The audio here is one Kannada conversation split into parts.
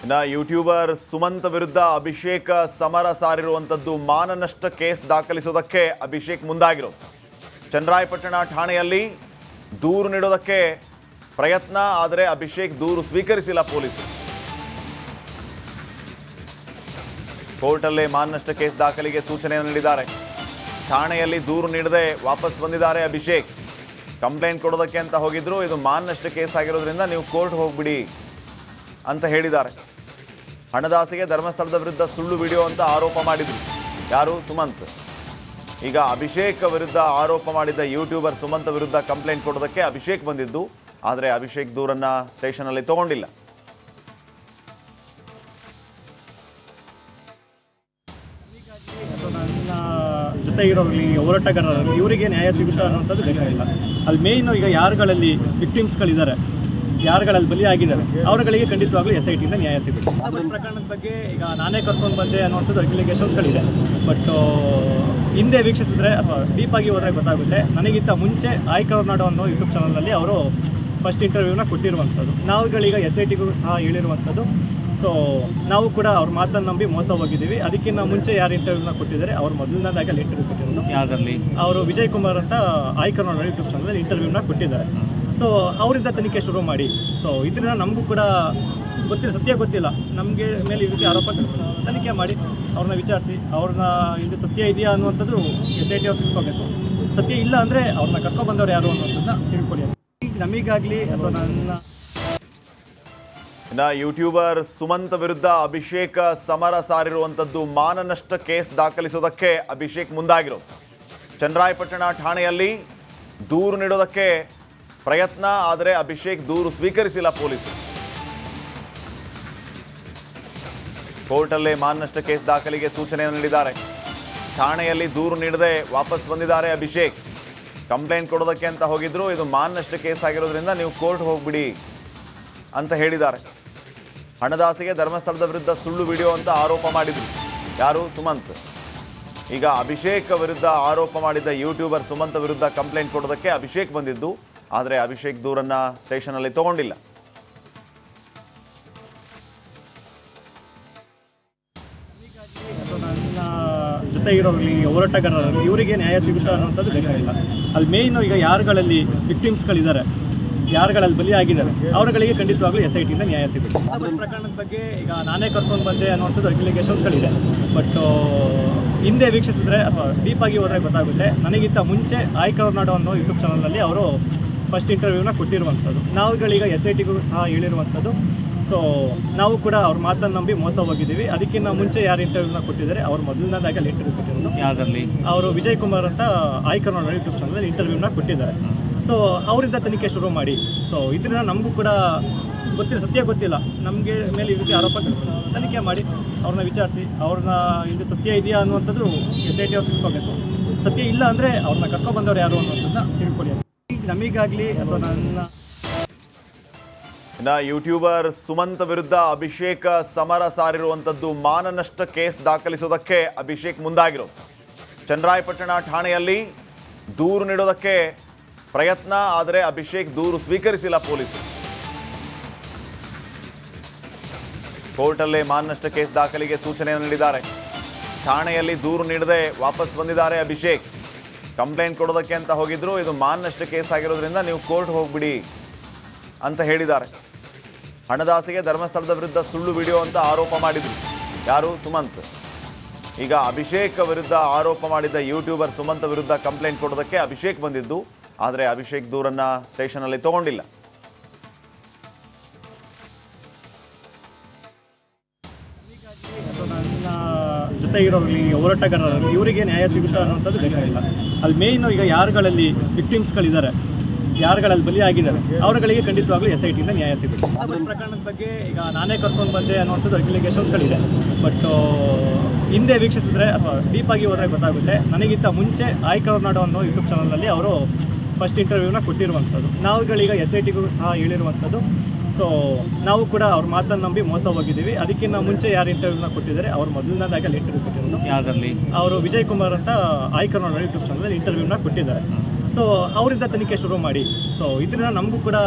ಇನ್ನ ಯೂಟ್ಯೂಬರ್ ಸುಮಂತ್ ವಿರುದ್ಧ ಅಭಿಷೇಕ್ ಸಮರ ಸಾರಿರುವಂಥದ್ದು ಮಾನನಷ್ಟ ಕೇಸ್ ದಾಖಲಿಸೋದಕ್ಕೆ ಅಭಿಷೇಕ್ ಮುಂದಾಗಿರೋದು ಚನ್ನರಾಯಪಟ್ಟಣ ಠಾಣೆಯಲ್ಲಿ ದೂರು ನೀಡೋದಕ್ಕೆ ಪ್ರಯತ್ನ, ಆದರೆ ಅಭಿಷೇಕ್ ದೂರು ಸ್ವೀಕರಿಸಿಲ್ಲ ಪೊಲೀಸರು. ಕೋರ್ಟಲ್ಲೇ ಮಾನನಷ್ಟ ಕೇಸ್ ದಾಖಲಿಗೆ ಸೂಚನೆಯನ್ನು ನೀಡಿದ್ದಾರೆ. ಠಾಣೆಯಲ್ಲಿ ದೂರು ನೀಡದೆ ವಾಪಸ್ ಬಂದಿದ್ದಾರೆ ಅಭಿಷೇಕ್. ಕಂಪ್ಲೇಂಟ್ ಕೊಡೋದಕ್ಕೆ ಅಂತ ಹೋಗಿದ್ರು, ಇದು ಮಾನನಷ್ಟ ಕೇಸ್ ಆಗಿರೋದ್ರಿಂದ ನೀವು ಕೋರ್ಟ್ ಹೋಗ್ಬಿಡಿ ಅಂತ ಹೇಳಿದ್ದಾರೆ. ಹಣದಾಸೆಗೆ ಧರ್ಮಸ್ಥಳದ ವಿರುದ್ಧ ಸುಳ್ಳು ವಿಡಿಯೋ ಅಂತ ಆರೋಪ ಮಾಡಿದ್ರು. ಯಾರು? ಸುಮಂತ್. ಈಗ ಅಭಿಷೇಕ್ ವಿರುದ್ಧ ಆರೋಪ ಮಾಡಿದ್ದ ಯೂಟ್ಯೂಬರ್ ಸುಮಂತ್ ವಿರುದ್ಧ ಕಂಪ್ಲೇಂಟ್ ಕೊಡೋದಕ್ಕೆ ಅಭಿಷೇಕ್ ಬಂದಿದ್ದು, ಆದರೆ ಅಭಿಷೇಕ್ ದೂರನ್ನ ಸ್ಟೇಷನಲ್ಲಿ ತಗೊಂಡಿಲ್ಲ. ಜೊತೆ ಹೋರಾಟಗಾರರಲ್ಲಿ ಇವರಿಗೆ ನ್ಯಾಯ ಸಿಗುತ್ತಾ ಅನ್ನೋಂಥದ್ದು ಬೇಕಾಗಿಲ್ಲ. ಅಲ್ಲಿ ಮೇಯ್ನು ಈಗ ಯಾರುಗಳಲ್ಲಿ ವಿಕ್ಟಿಮ್ಸ್ಗಳಿದ್ದಾರೆ ಯಾರುಗಳಲ್ಲಿ ಬಲಿ ಆಗಿದ್ದಾರೆ? ಅವರುಗಳಿಗೆ ಖಂಡಿತವಾಗ್ಲೂ ಎಸ್ ಐ ಟಿಯಿಂದ ನ್ಯಾಯ ಸಿಗುತ್ತೆ. ಪ್ರಕರಣದ ಬಗ್ಗೆ ಈಗ ನಾನೇ ಕರ್ಕೊಂಡು ಬಂದೆ ಅನ್ನುವಂಥದ್ದು ಅಪ್ಲಿಕೇಶನ್ಸ್ಗಳಿದೆ ಬಟ್ ಹಿಂದೆ ವೀಕ್ಷಿಸಿದ್ರೆ ಅಥವಾ ಡೀಪಾಗಿ ಹೋದರೆ ಗೊತ್ತಾಗುತ್ತೆ. ನನಗಿಂತ ಮುಂಚೆ ಆಯ್ ಕರ್ನಾಡು ಅನ್ನೋ ಯೂಟ್ಯೂಬ್ ಚಾನಲಲ್ಲಿ ಅವರು ಫಸ್ಟ್ ಇಂಟರ್ವ್ಯೂನ ಕೊಟ್ಟಿರುವಂಥದ್ದು. ನಾವುಗಳೀಗ ಎಸ್ ಐ ಟಿಗೂ ಸಹ ಹೇಳಿರುವಂಥದ್ದು. ಸೊ ನಾವು ಕೂಡ ಅವ್ರ ಮಾತನ್ನು ನಂಬಿ ಮೋಸ ಹೋಗಿದ್ದೀವಿ. ಅದಕ್ಕಿಂತ ಮುಂಚೆ ಯಾರು ಇಂಟರ್ವ್ಯೂನ ಕೊಟ್ಟಿದ್ದಾರೆ ಅವ್ರು ಮೊದಲನೇದಾಗಿ ಅಲ್ಲಿ ಇಂಟರ್ವ್ಯೂ ಕೊಟ್ಟಿರೋದು. ಯಾವುದರಲ್ಲಿ? ಅವರು ವಿಜಯ್ ಕುಮಾರ್ ಅಂತ ಆಯ್ಕರ್ನಾಡ್ ಯೂಟ್ಯೂಬ್ ಚಾನಲ್ ಇಂಟರ್ವ್ಯೂನ ಕೊಟ್ಟಿದ್ದಾರೆ. ಸೊ ಅವರಿಂದ ತನಿಖೆ ಶುರು ಮಾಡಿ. ಸೊ ಇದರಿಂದ ನಮಗೂ ಕೂಡ ಗೊತ್ತಿಲ್ಲ, ಸತ್ಯ ಗೊತ್ತಿಲ್ಲ. ನಮಗೆ ಮೇಲೆ ಈ ರೀತಿ ಆರೋಪ ತನಿಖೆ ಮಾಡಿ, ಅವ್ರನ್ನ ವಿಚಾರಿಸಿ, ಅವ್ರನ್ನ ಇದು ಸತ್ಯ ಇದೆಯಾ ಅನ್ನುವಂಥದ್ದು ಎಸ್ ಐ ಟಿ ಅವ್ರು ತಿಳ್ಕೊಬೇಕು. ಸತ್ಯ ಇಲ್ಲ ಅಂದರೆ ಅವ್ರನ್ನ ಕರ್ಕೊಬಂದವ್ರು ಯಾರು ಅನ್ನೋದನ್ನ ತಿಳ್ಕೊಳ್ಳಿ. ನಮಗಾಗಲಿ ಅಥವಾ ನನ್ನ ಇನ್ನು ಯೂಟ್ಯೂಬರ್ ಸುಮಂತ್ ವಿರುದ್ಧ ಅಭಿಷೇಕ್ ಸಮರ ಸಾರಿರುವಂಥದ್ದು ಮಾನನಷ್ಟ ಕೇಸ್ ದಾಖಲಿಸೋದಕ್ಕೆ ಅಭಿಷೇಕ್ ಮುಂದಾಗಿರೋದು. ಚನ್ನರಾಯಪಟ್ಟಣ ಠಾಣೆಯಲ್ಲಿ ದೂರು ನೀಡೋದಕ್ಕೆ ಪ್ರಯತ್ನ, ಆದರೆ ಅಭಿಷೇಕ್ ದೂರು ಸ್ವೀಕರಿಸಿಲ್ಲ ಪೊಲೀಸರು. ಕೋರ್ಟಲ್ಲೇ ಮಾನನಷ್ಟ ಕೇಸ್ ದಾಖಲಿಗೆ ಸೂಚನೆಯನ್ನು ನೀಡಿದ್ದಾರೆ. ಠಾಣೆಯಲ್ಲಿ ದೂರು ನೀಡದೆ ವಾಪಸ್ ಬಂದಿದ್ದಾರೆ ಅಭಿಷೇಕ್. ಕಂಪ್ಲೇಂಟ್ ಕೊಡೋದಕ್ಕೆ ಅಂತ ಹೋಗಿದ್ರು, ಇದು ಮಾನನಷ್ಟ ಕೇಸ್ ಆಗಿರೋದ್ರಿಂದ ನೀವು ಕೋರ್ಟ್ ಹೋಗ್ಬಿಡಿ ಅಂತ ಹೇಳಿದ್ದಾರೆ. ಹಣದಾಸಿಗೆ ಧರ್ಮಸ್ಥಳದ ವಿರುದ್ಧ ಸುಳ್ಳು ವಿಡಿಯೋ ಅಂತ ಆರೋಪ ಮಾಡಿದ್ರು. ಯಾರು? ಸುಮಂತ್. ಈಗ ಅಭಿಷೇಕ್ ವಿರುದ್ಧ ಆರೋಪ ಮಾಡಿದ್ದ ಯೂಟ್ಯೂಬರ್ ಸುಮಂತ್ ವಿರುದ್ಧ ಕಂಪ್ಲೇಂಟ್ ಕೊಡೋದಕ್ಕೆ ಅಭಿಷೇಕ್ ಬಂದಿದ್ದು ಆದರೆ ಅಭಿಷೇಕ್ ದೂರನ್ನ ಸ್ಟೇಷನಲ್ಲಿ ತಗೊಂಡಿಲ್ಲ. ಜೊತೆ ಇರೋರಲ್ಲಿ ಹೋರಾಟಗಾರರಲ್ಲಿ ಇವರಿಗೆ ನ್ಯಾಯ ಸಿಗುತ್ತಾ ಅನ್ನೋಂಥದ್ದು ಬೇಕಾಗಿಲ್ಲ ಅಲ್ಲಿ ಮೇಯ್ನು ಈಗ ಯಾರುಗಳಲ್ಲಿ ವಿಕ್ಟಿಮ್ಸ್ಗಳಿದ್ದಾರೆ ಯಾರುಗಳಲ್ಲಿ ಬಲಿ ಆಗಿದ್ದಾರೆ ಅವರುಗಳಿಗೆ ಖಂಡಿತವಾಗ್ಲೂ ಎಸ್ ಐ ಟಿಯಿಂದ ನ್ಯಾಯ ಸಿಗುತ್ತೆ. ಪ್ರಕರಣದ ಬಗ್ಗೆ ಈಗ ನಾನೇ ಕರ್ಕೊಂಡು ಬಂದೆ ಅನ್ನುವಂಥದ್ದು ಅಪ್ಲಿಕೇಶನ್ಸ್ಗಳಿದೆ ಬಟ್ ಹಿಂದೆ ವೀಕ್ಷಿಸಿದ್ರೆ ಅಥವಾ ಡೀಪಾಗಿ ಹೋದರೆ ಗೊತ್ತಾಗುತ್ತೆ. ನನಗಿಂತ ಮುಂಚೆ ಆಯ್ ನಾಡು ಅನ್ನೋ ಯೂಟ್ಯೂಬ್ ಚಾನಲಲ್ಲಿ ಅವರು ಫಸ್ಟ್ ಇಂಟರ್ವ್ಯೂನ ಕೊಟ್ಟಿರುವಂಥದ್ದು. ನಾವುಗಳೀಗ ಎಸ್ ಐ ಟಿಗೂ ಸಹ ಹೇಳಿರುವಂಥದ್ದು. ಸೊ ನಾವು ಕೂಡ ಅವ್ರ ಮಾತನ್ನು ನಂಬಿ ಮೋಸ ಹೋಗಿದ್ದೀವಿ. ಅದಕ್ಕಿಂತ ಮುಂಚೆ ಯಾರು ಇಂಟರ್ವ್ಯೂನ ಕೊಟ್ಟಿದ್ದಾರೆ ಅವ್ರು ಮೊದಲನೇದಾಗಿ ಅಲ್ಲಿ ಇಂಟರ್ವ್ಯೂ ಕೊಟ್ಟಿರೋದು. ಯಾವುದರಲ್ಲಿ? ಅವರು ವಿಜಯ್ ಕುಮಾರ್ ಅಂತ ಆಯ್ ಕರ್ನಾಡ್ ಯೂಟ್ಯೂಬ್ ಚಾನಲ್ ಇಂಟರ್ವ್ಯೂನ ಕೊಟ್ಟಿದ್ದಾರೆ. ಸೊ ಅವರಿಂದ ತನಿಖೆ ಶುರು ಮಾಡಿ. ಸೊ ಇದರಿಂದ ನಮಗೂ ಕೂಡ ಗೊತ್ತಿಲ್ಲ ಸತ್ಯ ಗೊತ್ತಿಲ್ಲ. ನಮಗೆ ಮೇಲೆ ಈ ರೀತಿ ಆರೋಪ ತನಿಖೆ ಮಾಡಿ ಅವ್ರನ್ನ ವಿಚಾರಿಸಿ ಅವ್ರನ್ನ ಇದು ಸತ್ಯ ಇದೆಯಾ ಅನ್ನುವಂಥದ್ದು ಎಸ್ ಐ ಟಿ ಅವ್ರು ತಿಳ್ಕೊಬೇಕು. ಸತ್ಯ ಇಲ್ಲ ಅಂದರೆ ಅವ್ರನ್ನ ಕರ್ಕೊಬಂದವ್ರು ಯಾರು ಅನ್ನೋದನ್ನ ತಿಳ್ಕೊಳ್ಳಿ ನಮಗಾಗಲಿ ಅಥವಾ ನನ್ನ ಇನ್ನ ಯೂಟ್ಯೂಬರ್ ಸುಮಂತ್ ವಿರುದ್ಧ ಅಭಿಷೇಕ್ ಸಮರ ಸಾರಿರುವಂಥದ್ದು ಮಾನನಷ್ಟ ಕೇಸ್ ದಾಖಲಿಸೋದಕ್ಕೆ ಅಭಿಷೇಕ್ ಮುಂದಾಗಿರೋ. ಚನ್ನರಾಯಪಟ್ಟಣ ಠಾಣೆಯಲ್ಲಿ ದೂರು ನೀಡೋದಕ್ಕೆ ಪ್ರಯತ್ನ, ಆದರೆ ಅಭಿಷೇಕ್ ದೂರು ಸ್ವೀಕರಿಸಿಲ್ಲ ಪೊಲೀಸರು. ಕೋರ್ಟಲ್ಲೇ ಮಾನನಷ್ಟ ಕೇಸ್ ದಾಖಲಿಗೆ ಸೂಚನೆಯನ್ನು ನೀಡಿದ್ದಾರೆ. ಠಾಣೆಯಲ್ಲಿ ದೂರು ನೀಡದೆ ವಾಪಸ್ ಬಂದಿದ್ದಾರೆ ಅಭಿಷೇಕ್. ಕಂಪ್ಲೇಂಟ್ ಕೊಡೋದಕ್ಕೆ ಅಂತ ಹೋಗಿದ್ರು. ಇದು ಮಾನ್ನಷ್ಟ ಕೇಸ್ ಆಗಿರೋದ್ರಿಂದ ನೀವು ಕೋರ್ಟ್ ಹೋಗ್ಬಿಡಿ ಅಂತ ಹೇಳಿದ್ದಾರೆ. ಹಣದಾಸಿಗೆ ಧರ್ಮಸ್ಥಳದ ವಿರುದ್ಧ ಸುಳ್ಳು ವಿಡಿಯೋ ಅಂತ ಆರೋಪ ಮಾಡಿದ್ರು. ಯಾರು? ಸುಮಂತ್. ಈಗ ಅಭಿಷೇಕ್ ವಿರುದ್ಧ ಆರೋಪ ಮಾಡಿದ್ದ ಯೂಟ್ಯೂಬರ್ ಸುಮಂತ್ ವಿರುದ್ಧ ಕಂಪ್ಲೇಂಟ್ ಕೊಡೋದಕ್ಕೆ ಅಭಿಷೇಕ್ ಬಂದಿದ್ದು. ಆದರೆ ಅಭಿಷೇಕ್ ದೂರನ್ನು ಸ್ಟೇಷನಲ್ಲಿ ತಗೊಂಡಿಲ್ಲ. ಇರೋರಲ್ಲಿ ಹೋರಾಟಗಾರರಲ್ಲಿ ಇವರಿಗೆ ನ್ಯಾಯ ಸಿಗುತ್ತಾ ಅನ್ನೋಂಥದ್ದು ಬೇಕಾಗಿಲ್ಲ. ಅಲ್ಲಿ ಮೇಯ್ನು ಈಗ ಯಾರುಗಳಲ್ಲಿ ವಿಕ್ಟಿಮ್ಸ್ಗಳಿದ್ದಾರೆ ಯಾರುಗಳಲ್ಲಿ ಬಲಿಯಾಗಿದ್ದಾರೆ, ಅವರುಗಳಿಗೆ ಖಂಡಿತವಾಗ್ಲೂ ಎಸ್ ಐ ಟಿಯಿಂದ ನ್ಯಾಯ ಸಿಗುತ್ತೆ. ಅವರ ಪ್ರಕರಣದ ಬಗ್ಗೆ ಈಗ ನಾನೇ ಕರ್ಕೊಂಡು ಬಂದೆ ಅನ್ನುವಂಥದ್ದು ಅಪ್ಲಿಕೇಶನ್ಸ್ಗಳಿದೆ ಬಟ್ ಹಿಂದೆ ವೀಕ್ಷಿಸಿದ್ರೆ ಅಥವಾ ಡೀಪಾಗಿ ಹೋದರೆ ಗೊತ್ತಾಗುತ್ತೆ. ನನಗಿಂತ ಮುಂಚೆ ಆಯ್ ಕರ್ನಾಡು ಅನ್ನೋ ಯೂಟ್ಯೂಬ್ ಚಾನಲಲ್ಲಿ ಅವರು ಫಸ್ಟ್ ಇಂಟರ್ವ್ಯೂನ ಕೊಟ್ಟಿರುವಂಥದ್ದು. ನಾವುಗಳೀಗ ಎಸ್ ಐ ಟಿಗೂ ಸಹ ಹೇಳಿರುವಂಥದ್ದು. ಸೊ ನಾವು ಕೂಡ ಅವ್ರ ಮಾತನ್ನು ನಂಬಿ ಮೋಸ ಹೋಗಿದ್ದೀವಿ. ಅದಕ್ಕಿಂತ ಮುಂಚೆ ಯಾರು ಇಂಟರ್ವ್ಯೂನ ಕೊಟ್ಟಿದ್ದಾರೆ ಅವ್ರು ಮೊದಲನೇದಾಗಿ ಅಲ್ಲಿ ಇಂಟರ್ವ್ಯೂ ಕೊಟ್ಟಿರೋದು. ಯಾವುದರಲ್ಲಿ? ಅವರು ವಿಜಯ್ ಕುಮಾರ್ ಅಂತ ಆಯ್ ಕರ್ನಾಡ್ ಯೂಟ್ಯೂಬ್ ಚಾನಲ್ ಇಂಟರ್ವ್ಯೂನ ಕೊಟ್ಟಿದ್ದಾರೆ. ಸೊ ಅವರಿಂದ ತನಿಖೆ ಶುರು ಮಾಡಿ. ಸೊ ಇದರಿಂದ ನಮಗೂ ಕೂಡ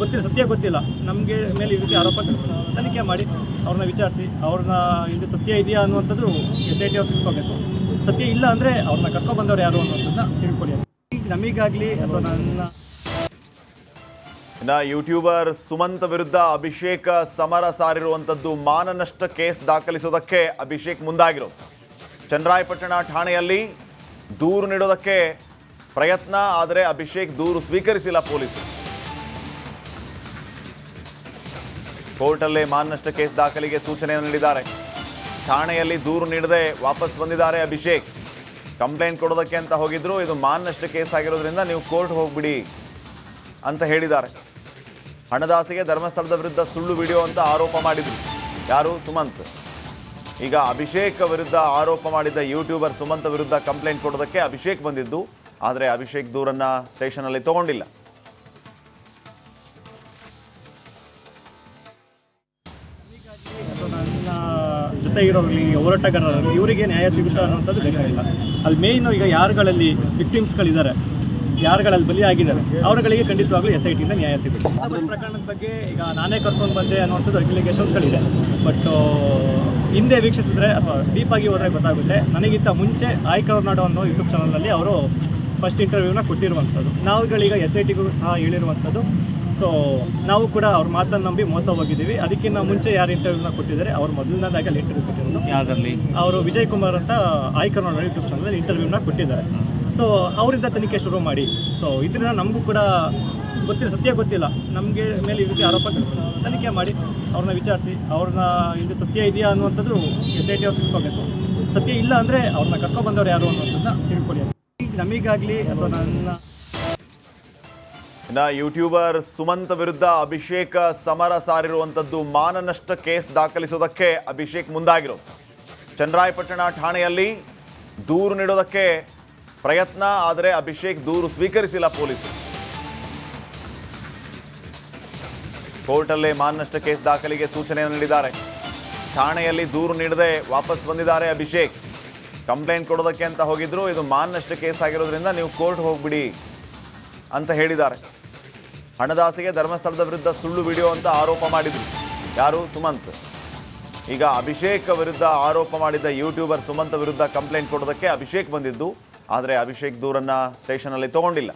ಗೊತ್ತಿಲ್ಲ ಸತ್ಯ ಗೊತ್ತಿಲ್ಲ. ನಮಗೆ ಮೇಲೆ ಈ ರೀತಿ ಆರೋಪ ತನಿಖೆ ಮಾಡಿ ಅವ್ರನ್ನ ವಿಚಾರಿಸಿ ಅವ್ರನ್ನ ಇದು ಸತ್ಯ ಇದೆಯಾ ಅನ್ನುವಂಥದ್ದು ಎಸ್ ಐ ಟಿ ಅವ್ರು ತಿಳ್ಕೊಬೇಕು. ಸತ್ಯ ಇಲ್ಲ ಅಂದರೆ ಅವ್ರನ್ನ ಕರ್ಕೊಬಂದವ್ರು ಯಾರು ಅನ್ನೋದನ್ನ ತಿಳ್ಕೊಳ್ಳಿ. ನಮಗಾಗಲಿ ಅಥವಾ ನನ್ನ ಇನ್ನ ಯೂಟ್ಯೂಬರ್ ಸುಮಂತ್ ವಿರುದ್ಧ ಅಭಿಷೇಕ್ ಸಮರ ಸಾರಿರುವಂಥದ್ದು ಮಾನನಷ್ಟ ಕೇಸ್ ದಾಖಲಿಸೋದಕ್ಕೆ ಅಭಿಷೇಕ್ ಮುಂದಾಗಿರೋದು ಚನ್ನರಾಯಪಟ್ಟಣ ಠಾಣೆಯಲ್ಲಿ ದೂರು ನೀಡೋದಕ್ಕೆ ಪ್ರಯತ್ನ, ಆದರೆ ಅಭಿಷೇಕ್ ದೂರು ಸ್ವೀಕರಿಸಿಲ್ಲ ಪೊಲೀಸರು. ಕೋರ್ಟಲ್ಲೇ ಮಾನನಷ್ಟ ಕೇಸ್ ದಾಖಲಿಗೆ ಸೂಚನೆಯನ್ನು ನೀಡಿದ್ದಾರೆ. ಠಾಣೆಯಲ್ಲಿ ದೂರು ನೀಡದೆ ವಾಪಸ್ ಬಂದಿದ್ದಾರೆ ಅಭಿಷೇಕ್. ಕಂಪ್ಲೇಂಟ್ ಕೊಡೋದಕ್ಕೆ ಅಂತ ಹೋಗಿದ್ರು, ಇದು ಮಾನನಷ್ಟ ಕೇಸ್ ಆಗಿರೋದ್ರಿಂದ ನೀವು ಕೋರ್ಟ್ ಹೋಗ್ಬಿಡಿ ಅಂತ ಹೇಳಿದ್ದಾರೆ. ಹಣದಾಸೆಗೆ ಧರ್ಮಸ್ಥಳದ ವಿರುದ್ಧ ಸುಳ್ಳು ವಿಡಿಯೋ ಅಂತ ಆರೋಪ ಮಾಡಿದ್ರು. ಯಾರು? ಸುಮಂತ್. ಈಗ ಅಭಿಷೇಕ್ ವಿರುದ್ಧ ಆರೋಪ ಮಾಡಿದ್ದ ಯೂಟ್ಯೂಬರ್ ಸುಮಂತ್ ವಿರುದ್ಧ ಕಂಪ್ಲೇಂಟ್ ಕೊಡೋದಕ್ಕೆ ಅಭಿಷೇಕ್ ಬಂದಿದ್ದು, ಆದರೆ ಅಭಿಷೇಕ್ ದೂರನ್ನ ಸ್ಟೇಷನಲ್ಲಿ ತಗೊಂಡಿಲ್ಲ. ಜೊತೆ ಇರೋರಲ್ಲಿ ಹೋರಾಟಗಾರರಲ್ಲಿ ಇವರಿಗೆ ನ್ಯಾಯ ಸಿಗುತ್ತಾ ಅನ್ನೋಂಥದ್ದು ಬೇಕಾಗಿಲ್ಲ. ಅಲ್ಲಿ ಮೇಯ್ನು ಈಗ ಯಾರುಗಳಲ್ಲಿ ವಿಕ್ಟಿಮ್ಸ್ಗಳಿದ್ದಾರೆ ಯಾರುಗಳಲ್ಲಿ ಬಲಿಯಾಗಿದ್ದಾರೆ ಅವರುಗಳಿಗೆ ಖಂಡಿತವಾಗ್ಲೂ ಎಸ್ ಐ ಟಿಯಿಂದ ನ್ಯಾಯ ಸಿಗುತ್ತೆ. ಅದರ ಪ್ರಕರಣದ ಬಗ್ಗೆ ಈಗ ನಾನೇ ಕರ್ಕೊಂಡು ಬಂದೆ ಅನ್ನುವಂಥದ್ದು ಅಪ್ಲಿಕೇಶನ್ಸ್ಗಳಿದೆ ಬಟ್ ಹಿಂದೆ ವೀಕ್ಷಿಸಿದ್ರೆ ಅಥವಾ ಡೀಪಾಗಿ ಹೋದರೆ ಗೊತ್ತಾಗುತ್ತೆ. ನನಗಿಂತ ಮುಂಚೆ ಆಯ್ ಕರ್ನಾಡು ಅನ್ನೋ ಯೂಟ್ಯೂಬ್ ಚಾನಲಲ್ಲಿ ಅವರು ಫಸ್ಟ್ ಇಂಟರ್ವ್ಯೂನ ಕೊಟ್ಟಿರುವಂಥದ್ದು. ನಾವುಗಳೀಗ ಎಸ್ ಐ ಟಿಗೂ ಸಹ ಹೇಳಿರುವಂಥದ್ದು. ಸೊ ನಾವು ಕೂಡ ಅವ್ರ ಮಾತನ್ನು ನಂಬಿ ಮೋಸ ಹೋಗಿದ್ದೀವಿ. ಅದಕ್ಕಿಂತ ಮುಂಚೆ ಯಾರು ಇಂಟರ್ವ್ಯೂನ ಕೊಟ್ಟಿದ್ದಾರೆ ಅವ್ರು ಮೊದಲನೇದಾಗಿ ಅಲ್ಲಿ ಇಂಟರ್ವ್ಯೂ ಕೊಟ್ಟಿರೋದು ಯಾರಲ್ಲಿ ಅವರು ವಿಜಯ್ ಕುಮಾರ್ ಅಂತ ಆಯ್ ನೋಡೋ ಯೂಟ್ಯೂಬ್ ಚಾನಲ್ ಇಂಟರ್ವ್ಯೂನ ಕೊಟ್ಟಿದ್ದಾರೆ. ಸೊ ಅವರಿಂದ ತನಿಖೆ ಶುರು ಮಾಡಿ. ಸೊ ಇದರಿಂದ ನಮಗೂ ಕೂಡ ಗೊತ್ತಿಲ್ಲ, ಸತ್ಯ ಗೊತ್ತಿಲ್ಲ. ನಮಗೆ ಮೇಲೆ ರೀತಿ ಆರೋಪ ತನಿಖೆ ಮಾಡಿ, ಅವ್ರನ್ನ ವಿಚಾರಿಸಿ, ಅವ್ರನ್ನ ಇದು ಸತ್ಯ ಇದೆಯಾ ಅನ್ನುವಂಥದ್ದು ಎಸ್ ಐ ಟಿ ಅವ್ರು ತಿಳ್ಕೊಬೇಕು. ಸತ್ಯ ಇಲ್ಲ ಅಂದರೆ ಅವ್ರನ್ನ ಕರ್ಕೊಬಂದವ್ರು ಯಾರು ಅನ್ನೋದನ್ನ ತಿಳ್ಕೊಳ್ಳಿ. ನಮಗಾಗಲಿ ಅಥವಾ ನನ್ನ ಇನ್ನು ಯೂಟ್ಯೂಬರ್ ಸುಮಂತ್ ವಿರುದ್ಧ ಅಭಿಷೇಕ ಸಮರ ಸಾರಿರುವಂಥದ್ದು ಮಾನನಷ್ಟ ಕೇಸ್ ದಾಖಲಿಸೋದಕ್ಕೆ ಅಭಿಷೇಕ್ ಮುಂದಾಗಿರೋದು. ಚನ್ನರಾಯಪಟ್ಟಣ ಠಾಣೆಯಲ್ಲಿ ದೂರು ನೀಡೋದಕ್ಕೆ ಪ್ರಯತ್ನ, ಆದರೆ ಅಭಿಷೇಕ್ ದೂರು ಸ್ವೀಕರಿಸಿಲ್ಲ ಪೊಲೀಸರು ಕೋರ್ಟಲ್ಲೇ ಮಾನನಷ್ಟ ಕೇಸ್ ದಾಖಲಿಗೆ ಸೂಚನೆಯನ್ನು ನೀಡಿದ್ದಾರೆ. ಠಾಣೆಯಲ್ಲಿ ದೂರು ನೀಡದೆ ವಾಪಸ್ ಬಂದಿದ್ದಾರೆ ಅಭಿಷೇಕ್. ಕಂಪ್ಲೇಂಟ್ ಕೊಡೋದಕ್ಕೆ ಅಂತ ಹೋಗಿದ್ರು, ಇದು ಮಾನನಷ್ಟ ಕೇಸ್ ಆಗಿರೋದ್ರಿಂದ ನೀವು ಕೋರ್ಟ್ ಹೋಗ್ಬಿಡಿ ಅಂತ ಹೇಳಿದ್ದಾರೆ. ಹಣದಾಸಿಗೆ ಧರ್ಮಸ್ಥಳದ ವಿರುದ್ಧ ಸುಳ್ಳು ವಿಡಿಯೋ ಅಂತ ಆರೋಪ ಮಾಡಿದ್ರು. ಯಾರು? ಸುಮಂತ್. ಈಗ ಅಭಿಷೇಕ್ ವಿರುದ್ಧ ಆರೋಪ ಮಾಡಿದ್ದ ಯೂಟ್ಯೂಬರ್ ಸುಮಂತ್ ವಿರುದ್ಧ ಕಂಪ್ಲೇಂಟ್ ಕೊಡೋದಕ್ಕೆ ಅಭಿಷೇಕ್ ಬಂದಿದ್ದು ಆದರೆ ಅಭಿಷೇಕ್ ದೂರನ್ನ ಸ್ಟೇಷನಲ್ಲಿ ತಗೊಂಡಿಲ್ಲ.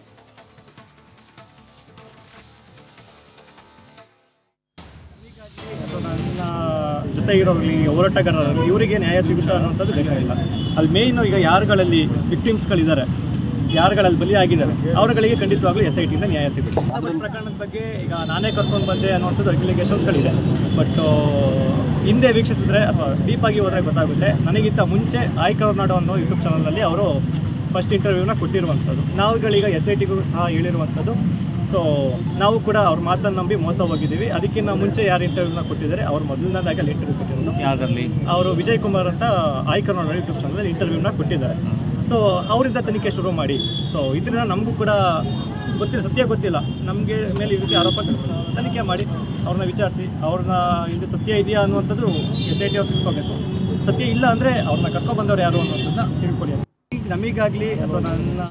ಜೊತೆ ಇರೋರಲ್ಲಿ ಹೋರಾಟಗಾರರಲ್ಲಿ ಇವರಿಗೆ ನ್ಯಾಯ ಸಿಗುತ್ತಾ ಅನ್ನೋಂಥದ್ದು ಬೇಕಾಗಿಲ್ಲ ಅಲ್ಲಿ ಮೇಯ್ನು ಈಗ ಯಾರುಗಳಲ್ಲಿ ವಿಕ್ಟಿಮ್ಸ್ಗಳಿದ್ದಾರೆ ಯಾರುಗಳಲ್ಲಿ ಬಲಿಯಾಗಿದ್ದಾರೆ, ಅವರುಗಳಿಗೆ ಖಂಡಿತವಾಗ್ಲೂ ಎಸ್ ಐ ಟಿಯಿಂದ ನ್ಯಾಯ ಸಿಗುತ್ತೆ. ಇನ್ನೊಬ್ಬರ ಪ್ರಕರಣದ ಬಗ್ಗೆ ಈಗ ನಾನೇ ಕರ್ಕೊಂಡು ಬಂದೆ ಅನ್ನುವಂಥದ್ದು ಅಪ್ಲಿಕೇಶನ್ಸ್ಗಳಿದೆ ಬಟ್ ಹಿಂದೆ ವೀಕ್ಷಿಸಿದ್ರೆ ಅಥವಾ ಡೀಪಾಗಿ ಹೋದರೆ ಗೊತ್ತಾಗುತ್ತೆ. ನನಗಿಂತ ಮುಂಚೆ ಆಯ್ಕೆ ಅನ್ನೋ ಯೂಟ್ಯೂಬ್ ಚಾನಲಲ್ಲಿ ಅವರು ಫಸ್ಟ್ ಇಂಟರ್ವ್ಯೂನ ಕೊಟ್ಟಿರುವಂಥದ್ದು. ನಾವುಗಳೀಗ ಎಸ್ ಐ ಟಿಗೂ ಸಹ ಹೇಳಿರುವಂಥದ್ದು. ಸೊ ನಾವು ಕೂಡ ಅವ್ರ ಮಾತನ್ನು ನಂಬಿ ಮೋಸ ಹೋಗಿದ್ದೀವಿ. ಅದಕ್ಕಿಂತ ಮುಂಚೆ ಯಾರು ಇಂಟರ್ವ್ಯೂನ ಕೊಟ್ಟಿದ್ದಾರೆ ಅವ್ರು ಮೊದಲನೇದಾಗಿ ಅಲ್ಲಿ ಇಂಟರ್ವ್ಯೂ ಕೊಟ್ಟಿರೋದು. ಯಾರಲ್ಲಿ ಅವರು ವಿಜಯ್ ಕುಮಾರ್ ಅಂತ ನೋಡೋ ಯೂಟ್ಯೂಬ್ ಚಾನಲ್ ಇಂಟರ್ವ್ಯೂನ ಕೊಟ್ಟಿದ್ದಾರೆ. ಸೊ ಅವರಿಂದ ತನಿಖೆ ಶುರು ಮಾಡಿ. ಸೊ ಇದರಿಂದ ನಮಗೂ ಕೂಡ ಗೊತ್ತಿಲ್ಲ ಸತ್ಯ ಗೊತ್ತಿಲ್ಲ. ನಮಗೆ ಮೇಲೆ ಈ ರೀತಿ ಆರೋಪ ತನಿಖೆ ಮಾಡಿ ಅವ್ರನ್ನ ವಿಚಾರಿಸಿ ಅವ್ರನ್ನ ಇದು ಸತ್ಯ ಇದೆಯಾ ಅನ್ನುವಂಥದ್ದು ಎಸ್ ಐ ಟಿ ಅವ್ರು ತಿಳ್ಕೊಬೇಕು. ಸತ್ಯ ಇಲ್ಲ ಅಂದರೆ ಅವ್ರನ್ನ ಕರ್ಕೊಬಂದವ್ರು ಯಾರು ಅನ್ನೋದನ್ನ ತಿಳ್ಕೊಳ್ಳಿ ನಮಗಾಗಲಿ ಅಥವಾ ನನ್ನ